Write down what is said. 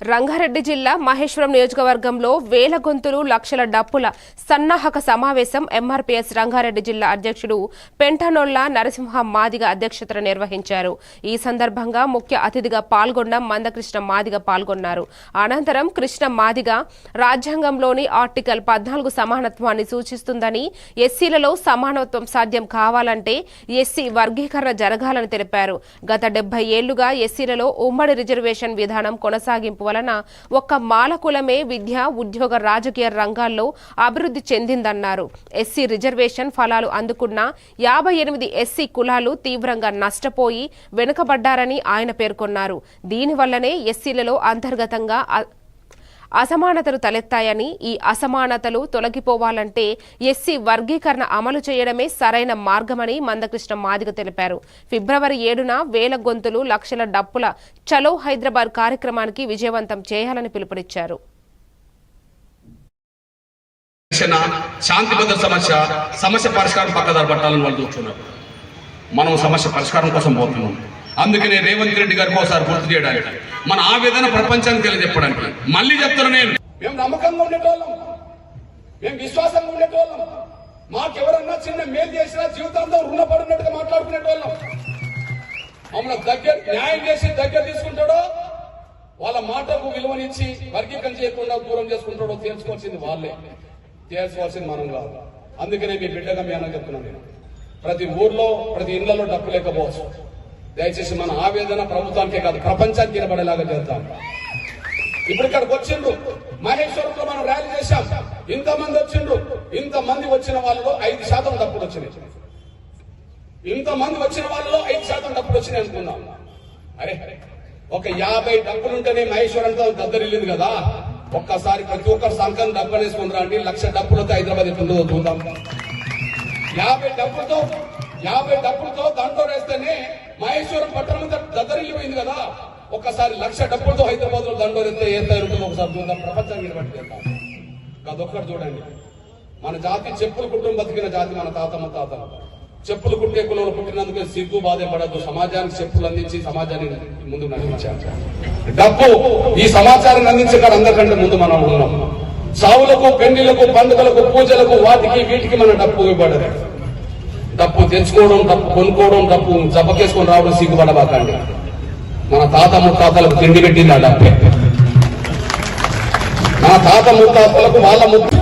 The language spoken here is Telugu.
రంగారెడ్డి జిల్లా మహేశ్వరం నియోజకవర్గంలో వేల గొంతులు లక్షల డప్పుల సన్నాహక సమావేశం ఎంఆర్పీఎస్ రంగారెడ్డి జిల్లా అధ్యక్షుడు పెంటనొల్ల నరసింహ మాదిగ అధ్యక్షతన నిర్వహించారు. ఈ సందర్భంగా ముఖ్య అతిథిగా పాల్గొన్న మందకృష్ణ మాదిగ పాల్గొన్నారు. అనంతరం కృష్ణ మాదిగ రాజ్యాంగంలోని ఆర్టికల్ పద్నాలుగు సమానత్వాన్ని సూచిస్తుందని ఎస్సీలలో సమానత్వం సాధ్యం కావాలంటే ఎస్సీ వర్గీకరణ జరగాలని తెలిపారు. గత డెబ్బై ఏళ్ళుగా ఎస్సీలలో ఉమ్మడి రిజర్వేషన్ విధానం కొనసాగింపు వలన ఒక్క మాలకులమే విద్య ఉద్యోగ రాజకీయ రంగాల్లో అభివృద్ధి చెందిందన్నారు. ఎస్సీ రిజర్వేషన్ ఫలాలు అందుకున్న యాభై ఎనిమిది ఎస్సీ కులాలు తీవ్రంగా నష్టపోయి వెనుకబడ్డారని ఆయన పేర్కొన్నారు. దీనివల్లనే ఎస్సీలలో అంతర్గతంగా అసమానతలు తలెత్తాయని ఈ అసమానతలు తొలగిపోవాలంటే ఎస్సీ వర్గీకరణ అమలు చేయడమే సరైన మార్గమని మందకృష్ణ మాదిగ తెలిపారు. ఫిబ్రవరి ఏడున వేల గొంతులు లక్షల డప్పుల చలో హైదరాబాద్ కార్యక్రమానికి విజయవంతం చేయాలని పిలుపునిచ్చారు. శాంతి సమస్య సమస్య పరిష్కారం పక్కదారి పట్టాలని వాళ్ళు చూస్తున్నారు. మనం సమస్య పరిష్కారం కోసం పోతున్నాం. అందుకనే రేవంత్ రెడ్డి గారికి ఒకసారి గుర్తు చేయడానికి. మన ఆ విధంగా ప్రపంచానికి తెలియజెప్పడానికి. మళ్ళీ చెప్తాను నేను. మేము నమ్మకంగా ఉండేటోళ్ళం. మేము విశ్వాసంగా ఉండేటోళ్ళం. మాకెవరన్నా చిన్న మేలు చేసినా జీవితాంతం రుణపడినట్టుగా మాట్లాడుకునేటోళ్ళం. మమ్మల్ని దగ్గర న్యాయం చేసి దగ్గర తీసుకుంటాడో వాళ్ళ మాటకు విలువనిచ్చి వర్గీకరణ చేయకుండా దూరం చేసుకుంటాడో తేల్చుకోవాల్సింది వాళ్ళే. తేల్చుకోవాల్సింది మనం కాదు. అందుకనే మీ బిడ్డగా మీ అన్న చెప్తున్నాను నేను. ప్రతి ఊర్లో ప్రతి ఇళ్ళలో డబ్బు లేకపోవచ్చు. దయచేసి మన ఆవేదన ప్రభుత్వానికే కాదు ప్రపంచానికి నిలబడేలాగా చేద్దాం. ఇప్పుడు ఇక్కడికి వచ్చిండ్రు. మహేశ్వరంలో మనం ర్యాలీ చేశాం. ఇంతమంది వచ్చిండ్రు. ఇంతమంది వచ్చిన వాళ్ళలో ఐదు శాతం డబ్బులు వచ్చినాయి. ఇంతమంది వచ్చిన వాళ్ళలో ఐదు శాతం డబ్బులు వచ్చినాయి అనుకున్నాం. అరే ఒక యాభై డబ్బులుంటేనే మహేశ్వరంతో దద్దరిల్లింది కదా. ఒక్కసారి ప్రతి ఒక్కరు సంఘం డబ్బులు వేసుకుని రండి. లక్ష డబ్బులతో హైదరాబాద్ ఎట్లుందో చూద్దాం. యాభై డబ్బులతో యాభై డబ్బులతో దాంట్లో వేస్తేనే మహేశ్వరం పట్టణం అంతా దద్దరిల్లిపోయింది కదా. ఒక్కసారి లక్ష డబ్బులతో హైదరాబాద్లో దండో ఎత్తే ఏ ఉంటుందో ఒకసారి చూద్దాం. ప్రపంచాన్ని నిలబెట్టేద్దాం అదొక్కటి చూడండి. మన జాతి చెప్పులు కుటుంబం బతికిన జాతి మన తాతమ్మ తాత చెప్పులు కుట్టే కులంలో పుట్టినందుకు సిగ్గు బాధ పడద్దు. సమాజానికి చెప్పులు అందించి సమాజాన్ని ముందు నడిపించారు డబ్బు ఈ సమాచారాన్ని అందించే కాడ అందరికంటే ముందు మనం ఉన్నాం. సావులకు పెళ్ళిలకు పండుగలకు పూజలకు వాటికి వీటికి మన డబ్బు ఇవ్వబడదు. తప్పు తెచ్చుకోవడం తప్పు కొనుక్కోవడం తప్పు జబ్బకేసుకొని రావడం సిగ్గుపడబాకండి మన తాత ముత్తాతలకు తిండి పెట్టింది ఆ డబ్బే. మన తాత ముత్తాతలకు వాళ్ళ ముత్త